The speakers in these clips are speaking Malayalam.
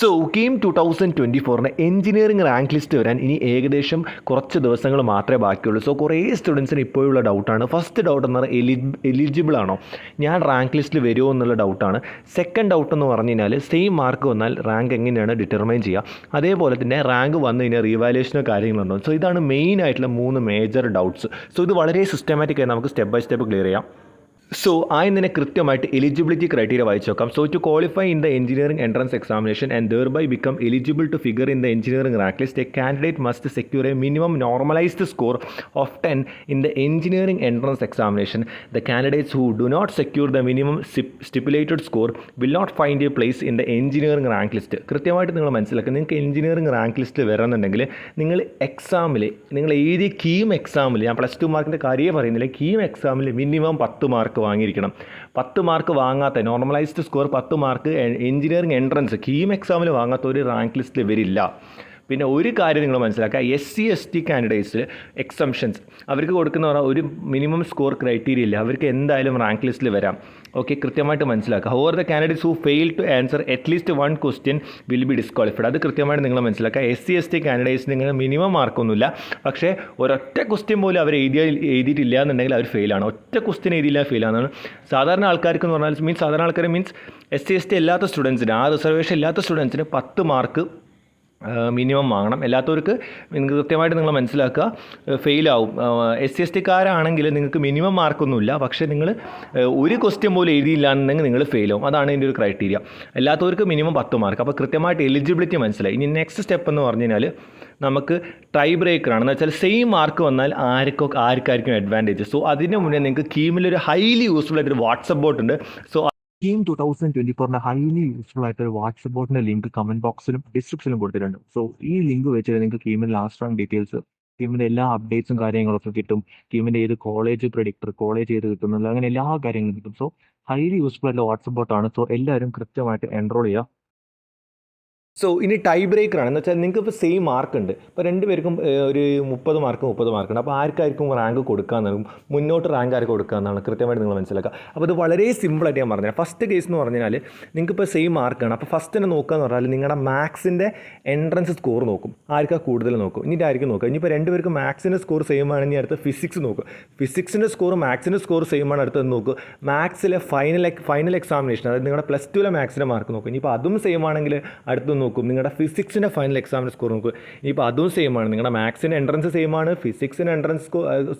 So game two thousand twenty ഫോറിന് എഞ്ചിനീയറിംഗ് റാങ്ക് ലിസ്റ്റ് വരാൻ ഇനി ഏകദേശം കുറച്ച് ദിവസങ്ങൾ മാത്രമേ ബാക്കിയുള്ളൂ. സോ കുറേ സ്റ്റുഡൻസിന് ഇപ്പോഴുള്ള ഡൗട്ടാണ് ഫസ്റ്റ് ഡൗട്ട് എന്ന് പറഞ്ഞാൽ എലി എലിജിബിൾ ആണോ? ഞാൻ റാങ്ക് ലിസ്റ്റിൽ വരുമോ എന്നുള്ള ഡൗട്ടാണ് സെക്കൻഡ് ഡൗട്ട് എന്ന് പറഞ്ഞു കഴിഞ്ഞാൽ സെയിം മാർക്ക് വന്നാൽ റാങ്ക് എങ്ങനെയാണ് ഡിറ്റർമൈൻ ചെയ്യുക? അതേപോലെ തന്നെ റാങ്ക് വന്നു കഴിഞ്ഞാൽ റീവാലുവേഷനോ കാര്യങ്ങളുണ്ടോ സോ ഇതാണ് മെയിൻ ആയിട്ടുള്ള മൂന്ന് മേജർ ഡൗട്ട്സ് സോ ഇത് വളരെ സിസ്റ്റമാറ്റിക്കായി നമുക്ക് സ്റ്റെപ്പ് ബൈ സ്റ്റെപ്പ് ക്ലിയർ ചെയ്യാം. സോ ആയി നിന്നെ കൃത്യമായിട്ട് എലിജിബിലിറ്റി ക്രൈറ്റീരിയ വായിച്ചു നോക്കാം so to qualify in the engineering entrance examination and thereby become eligible to figure in the engineering rank list a candidate must secure a minimum normalised score of ten in the engineering entrance examination the candidates who do not secure the minimum stipulated score will not find a place in the engineering rank list കൃത്യമായിട്ട് നിങ്ങൾ മനസ്സിലാക്കുക നിങ്ങൾക്ക് എഞ്ചിനീയറിംഗ് റാങ്ക് ലിസ്റ്റ് വരണമെന്നുണ്ടെങ്കിൽ നിങ്ങൾ എക്സാമിൽ നിങ്ങൾ എഴുതിയ കീം എക്സാമിൽ ഞാൻ പ്ലസ് ടു മാർക്കിന്റെ കാര്യമേ പറയുന്നില്ല കീം എക്സാമിൽ മിനിമം പത്ത് മാർക്ക് വാങ്ങിയിരിക്കണം. പത്ത് മാർക്ക് വാങ്ങാത്ത നോർമലൈസ്ഡ് സ്കോർ പത്ത് മാർക്ക് എഞ്ചിനീയറിംഗ് എൻട്രൻസ് കീം എക്സാമിൽ വാങ്ങാത്ത ഒരു റാങ്ക് ലിസ്റ്റിൽ വരില്ല പിന്നെ ഒരു കാര്യം നിങ്ങൾ മനസ്സിലാക്കുക. എസ് സി എസ് ടി കാൻഡിഡേറ്റ്സിൽ എക്സംഷൻസ് അവർക്ക് കൊടുക്കുന്ന ഒരു മിനിമം സ്കോർ ക്രൈറ്റീരിയ ഇല്ല. അവർക്ക് എന്തായാലും റാങ്ക് ലിസ്റ്റിൽ വരാം. ഓക്കെ കൃത്യമായിട്ട് മനസ്സിലാക്കുക. Hor the candidates who fail to answer at least one question will be disqualified അത് കൃത്യമായിട്ട് നിങ്ങൾ മനസ്സിലാക്കുക. S C S T candidates നിങ്ങൾ മിനിമം മാർക്കൊന്നുമില്ല പക്ഷേ ഒരൊറ്റ ക്വസ്റ്റ്യൻ പോലും അവർ എഴുതിയ എഴുതിയിട്ടില്ല എന്നുണ്ടെങ്കിൽ അവർ ഫെയിലാണ് ഒറ്റ ക്വസ്റ്റ്യൻ എഴുതിയില്ല ഫെയിലാണെന്നാണ് സാധാരണ ആൾക്കാർക്ക് എന്ന് പറഞ്ഞാൽ മീൻസ് സാധാരണ ആൾക്കാർ means S C S T അല്ലാത്ത സ്റ്റുഡൻസിന് ആ റിസർവേഷൻ ഇല്ലാത്ത സ്റ്റുഡൻസിന് പത്ത് മാർക്ക് മിനിമം വാങ്ങണം. അല്ലാത്തവർക്ക് നിങ്ങൾക്ക് കൃത്യമായിട്ട് നിങ്ങൾ മനസ്സിലാക്കുക. ഫെയിലാവും എസ് സി എസ് ടിക്കാരാണെങ്കിൽ നിങ്ങൾക്ക് മിനിമം മാർക്കൊന്നുമില്ല പക്ഷേ നിങ്ങൾ ഒരു ക്വസ്റ്റ്യൻ പോലും എഴുതിയില്ല എന്നുണ്ടെങ്കിൽ നിങ്ങൾ ഫെയിലാവും അതാണ് ഇതിന്റെ ഒരു ക്രൈറ്റീരിയ അല്ലാത്തവർക്ക് മിനിമം പത്ത് മാർക്ക് അപ്പോൾ കൃത്യമായിട്ട് എലിജിബിലിറ്റി മനസ്സിലായി. ഇനി നെക്സ്റ്റ് സ്റ്റെപ്പ് എന്ന് പറഞ്ഞു കഴിഞ്ഞാൽ നമുക്ക് ടൈ ബ്രേക്കറാണ് എന്ന് വെച്ചാൽ സെയിം മാർക്ക് വന്നാൽ ആർക്കൊക്കെ ആർക്കായിരിക്കും അഡ്വാന്റേജ് സോ അതിന് മുന്നേ നിങ്ങൾക്ക് കീമിലൊരു ഹൈലി യൂസ്ഫുൾ ആയിട്ടൊരു വാട്സപ്പ് ബോട്ട് ഉണ്ട്. So team two thousand twenty ഫോറിന്റെ ഹൈലി യൂസ്ഫുൾ ആയിട്ട് ഒരു വാട്സ്ആപ്പ് ബോട്ടിന്റെ ലിങ്ക് കമന്റ് ബോക്സിലും ഡിസ്ക്രിപ്ഷനിലും കൊടുത്തിട്ടുണ്ട്. സോ ഈ ലിങ്ക് വെച്ചിട്ട് നിങ്ങൾക്ക് ടീമിന്റെ ലാസ്റ്റ് റാങ്ക് ഡീറ്റെയിൽസ് ടീമിന്റെ എല്ലാ അപ്ഡേറ്റ്സും കാര്യങ്ങളൊക്കെ കിട്ടും. ടീമിന്റെ ഏത് കോളേജ് പ്രഡിക്ടർ കോളേജ് ഏത് കിട്ടുന്നില്ല അങ്ങനെ എല്ലാ കാര്യങ്ങളും കിട്ടും. സോ ഹൈലി യൂസ്ഫുൾ ആയിട്ടുള്ള വാട്സ്ആപ്പ് ബോട്ടാണ് സോ എല്ലാവരും കൃത്യമായിട്ട് എൻറോൾ ചെയ്യുക. സോ ഇനി ടൈ ബ്രേക്കറാണ് എന്ന് വെച്ചാൽ നിങ്ങൾക്ക് ഇപ്പോൾ സെയിം മാർക്ക് ഉണ്ട്. ഇപ്പോൾ രണ്ടുപേർക്കും ഒരു മുപ്പത് മാർക്ക് മുപ്പത് മാർക്ക് ഉണ്ട്. അപ്പോൾ ആർക്കായിരിക്കും റാങ്ക് കൊടുക്കാമെന്നാണ് മുന്നോട്ട് റാങ്ക് ആർക്ക് കൊടുക്കാമെന്നാണ് കൃത്യമായിട്ട് നിങ്ങൾ മനസ്സിലാക്കുക. അപ്പോൾ ഇത് വളരെ സിമ്പിളായിട്ട് ഞാൻ പറഞ്ഞത് ഫസ്റ്റ് കേസ് എന്ന് പറഞ്ഞാൽ നിങ്ങൾക്ക് ഇപ്പോൾ സെയിം മാർക്കാണ് അപ്പോൾ ഫസ്റ്റ് തന്നെ നോക്കുക എന്ന് പറഞ്ഞാൽ നിങ്ങളുടെ മാത്സിന്റെ എൻട്രൻസ് സ്കോർ നോക്കും. ആർക്കാ കൂടുതൽ നോക്കും? ഇനി ആയിരിക്കും നോക്കുക. ഇനിയിപ്പോൾ രണ്ടുപേർക്കും മാത്സിന്റെ സ്കോർ സെയിം ആണെങ്കിൽ അടുത്ത് ഫിസിക്സ് നോക്കും ഫിസിക്സിന്റെ സ്കോർ മാത്സിന്റെ സ്കോർ സെയിം ആണ്. അടുത്തത് നോക്കുക. മാത്സിലെ ഫൈനൽ ഫൈനൽ എക്സാമിനേഷൻ അതായത് നിങ്ങളുടെ പ്ലസ് ടുവിലെ മാത്സിന്റെ മാർക്ക് നോക്കും ഇനിയിപ്പോൾ അതും സെയിം ആണെങ്കിൽ അടുത്ത് നോക്കും. നിങ്ങളുടെ ഫിസിക്സിന്റെ ഫൈനൽ എക്സാമിന്റെ സ്കോർ നോക്കും. ഇനിയിപ്പോൾ അതും സെയിം ആണ്. നിങ്ങളുടെ മാത്സിന് എൻട്രൻസ് സെയിം ആണ്. ഫിസിക്സിന് എൻട്രൻസ്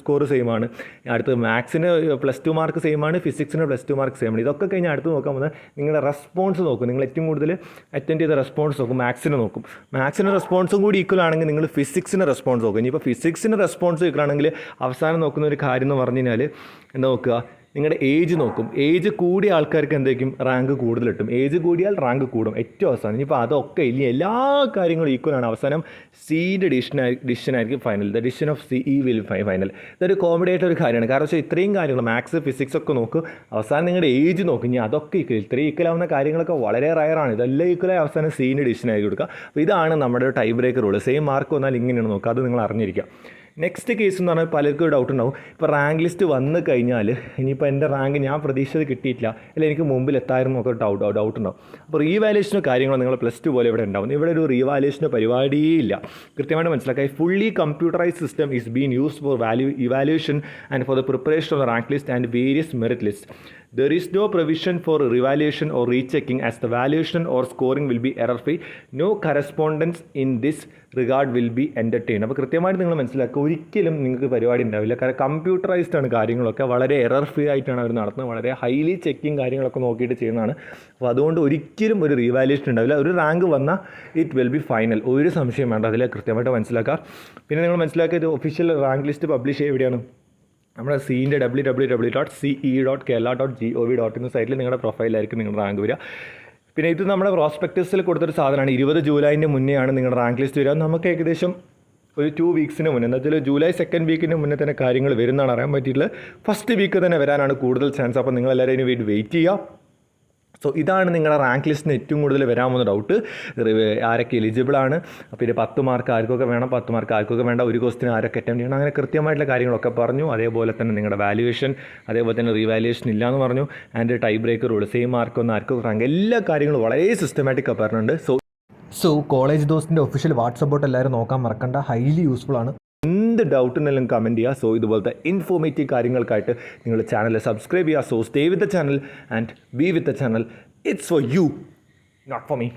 സ്കോർ സെയിം ആണ്. അടുത്ത് മാത്സിന് പ്ലസ് ടു മാർക്ക് സെയിം ആണ്. ഫിസിക്സിന് പ്ലസ് ടു മാർക്ക് സെയിം ആണ്. ഇതൊക്കെ കഴിഞ്ഞ് അടുത്ത് നോക്കാൻ പോകുന്നത് നിങ്ങളുടെ റെസ്പോൺസ് നോക്കും. നിങ്ങൾ ഏറ്റവും കൂടുതൽ അറ്റൻഡ് ചെയ്ത റെസ്പോൺസ് നോക്കും. മാത്സിന് നോക്കും. മാത്സിന് റെസ്പോൺസും കൂടി ഈക്വൽ ആണെങ്കിൽ നിങ്ങൾ ഫിസിക്സിന് റെസ്പോൺസ് നോക്കും. ഇനിയിപ്പോൾ ഫിസിക്സിന് റെസ്പോൺസ് ഈക്വൽ ആണെങ്കിൽ അവസാനം നോക്കുന്ന ഒരു കാര്യം എന്ന് പറഞ്ഞു കഴിഞ്ഞാൽ നോക്കുക? നിങ്ങളുടെ ഏജ് നോക്കും. ഏജ് കൂടിയ ആൾക്കാർക്ക് എന്തായിരിക്കും റാങ്ക് കൂടുതൽ കിട്ടും. ഏജ് കൂടിയാൽ റാങ്ക് കൂടും. ഏറ്റവും അവസാനം. ഇനിയിപ്പോൾ അതൊക്കെ ഇല്ല എല്ലാ കാര്യങ്ങളും ഈക്വൽ ആണ്. അവസാനം സീന്റെ ഡിഷൻ ഡിഷൻ ആയിരിക്കും final the decision of C E will final ഇതൊരു കോമഡി ആയിട്ട് ഒരു കാര്യമാണ്. കാരണം വെച്ചാൽ ഇത്രയും കാര്യങ്ങൾ മാത്സ് ഫിസിക്സ് ഒക്കെ നോക്കും അവസാനം നിങ്ങളുടെ ഏജ് നോക്കും. ഇനി അതൊക്കെ ഈക്വൽ ഇത്രയും ഈക്വൽ ആവുന്ന കാര്യങ്ങളൊക്കെ വളരെ റയറാണ് ഇതെല്ലാം ഈക്വലായി അവസാനം സീന്റെ ഡിഷൻ ആയി കൊടുക്കുക. അപ്പോൾ ഇതാണ് നമ്മുടെ tie break rule same mark വന്നാൽ ഇങ്ങനെയാണ് നോക്കുക. അത് നിങ്ങൾ അറിഞ്ഞിരിക്കുക. നെക്സ്റ്റ് കേസ് എന്ന് പറഞ്ഞാൽ പലർക്കും ഡൗട്ട് ഉണ്ടാവും. ഇപ്പോൾ റാങ്ക് ലിസ്റ്റ് വന്നു കഴിഞ്ഞാൽ ഇനിയിപ്പോൾ എന്റെ റാങ്ക് ഞാൻ പ്രതീക്ഷിച്ചത് കിട്ടിയിട്ടില്ല. അല്ലെങ്കിൽ എനിക്ക് മുമ്പിൽ എത്തായിരുന്നു ഒക്കെ ഡൗട്ട് ഡൗട്ട് ഉണ്ടാവും. അപ്പോൾ റീവാലുവേഷനോ കാര്യങ്ങളോ നിങ്ങൾ പ്ലസ് ടു പോലെ ഇവിടെ ഉണ്ടാവും. ഇവിടെ ഒരു റീവാലുവേഷനോ പരിപാടിയേ ഇല്ല. കൃത്യമായിട്ട് മനസ്സിലാക്കുക fully computerise system is been use for value evaluation and for the preparation of rank list and various merit list There is no provision for revaluation or rechecking as the valuation or scoring will be error free. No correspondence in this regard will be entertained. അപ്പോൾ കൃത്യമായിട്ട് നിങ്ങൾ മനസ്സിലാക്കുക ഒരിക്കലും നിങ്ങൾക്ക് പരിപാടി ഉണ്ടാവില്ല. കാരണം കമ്പ്യൂട്ടറൈസ്ഡ് ആണ് കാര്യങ്ങളൊക്കെ. വളരെ എറർ ഫ്രീ ആയിട്ടാണ് അവർ നടത്തുന്നത്. വളരെ ഹൈലി ചെക്കിങ് കാര്യങ്ങളൊക്കെ നോക്കിയിട്ട് ചെയ്യുന്നതാണ്. അപ്പോൾ അതുകൊണ്ട് ഒരിക്കലും ഒരു റീവാലുവേഷൻ ഉണ്ടാവില്ല. ഒരു റാങ്ക് വന്നാൽ ഇറ്റ് വിൽ ബി ഫൈനൽ ഒരു സംശയം വേണ്ട. അതിൽ കൃത്യമായിട്ട് മനസ്സിലാക്കുക. പിന്നെ നിങ്ങൾ മനസ്സിലാക്കുക ഇത് ഒഫീഷ്യൽ റാങ്ക് ലിസ്റ്റ് പബ്ലിഷ് ചെയ്യുക എവിടെയാണ്? നമ്മുടെ സീന്റെ W W W dot C E dot Kerala dot G O V dot in സൈറ്റിൽ നിങ്ങളുടെ പ്രൊഫൈലായിരിക്കും നിങ്ങളുടെ റാങ്ക് വരിക. പിന്നെ ഇത് നമ്മുടെ പ്രോസ്പെക്ടസിൽ കൊടുത്തൊരു സാധനമാണ്. ഇരുപത് ജൂലൈന്റെ മുന്നെയാണ് നിങ്ങളുടെ റാങ്ക് ലിസ്റ്റ് വരിക. നമുക്ക് ഏകദേശം ഒരു ടു വീക്സിന് മുന്നേ എന്താ വെച്ചാൽ ജൂലൈ സെക്കൻഡ് വീക്കിന് മുന്നേ തന്നെ കാര്യങ്ങൾ വരുന്നതാണ്. അറിയാൻ പറ്റിയിട്ടുള്ളത് ഫസ്റ്റ് വീക്ക് തന്നെ വരാനാണ് കൂടുതൽ ചാൻസ് അപ്പോൾ നിങ്ങളെല്ലാവരും അതിന് വേണ്ടി വെയിറ്റ് ചെയ്യുക. സോ ഇതാണ് നിങ്ങളുടെ റാങ്ക് ലിസ്റ്റിന് ഏറ്റവും കൂടുതൽ വരാമെന്ന ഡൗട്ട് ആരൊക്കെ എലിജിബിൾ ആണ്? പിന്നെ പത്ത് മാർക്ക് ആർക്കൊക്കെ വേണം? പത്ത് മാർക്ക് ആർക്കൊക്കെ വേണ്ട? ഒരു ക്വസ്റ്റിന് ആരൊക്കെ അറ്റൻഡ് ചെയ്യണം? അങ്ങനെ കൃത്യമായിട്ടുള്ള കാര്യങ്ങളൊക്കെ പറഞ്ഞു. അതേപോലെ തന്നെ നിങ്ങളുടെ വാല്യുവേഷൻ അതേപോലെ തന്നെ റീവാലുവേഷൻ ഇല്ല എന്ന് പറഞ്ഞു. And tie breaker rule same mark ഒന്ന് ആർക്കൊക്കെ റാങ്ക് എല്ലാ കാര്യങ്ങളും വളരെ സിസ്റ്റമാറ്റിക് പറഞ്ഞിട്ടുണ്ട്. സോ സോ കോളേജ് ദോസ്റ്റിന്റെ ഒഫീഷ്യൽ വാട്സപ്പ് ബോട്ട് എല്ലാവരും നോക്കാൻ മറക്കണ്ട. ഹൈലി യൂസ്ഫുൾ ആണ്. എന്ത് ഡൗട്ടിനെല്ലാം കമന്റ് ചെയ്യുക സോ ഇതുപോലത്തെ ഇൻഫോർമേറ്റീവ് കാര്യങ്ങൾക്കായിട്ട് നിങ്ങൾ ചാനൽ സബ്സ്ക്രൈബ് ചെയ്യുക so stay with the channel and be with the channel it's for you not for me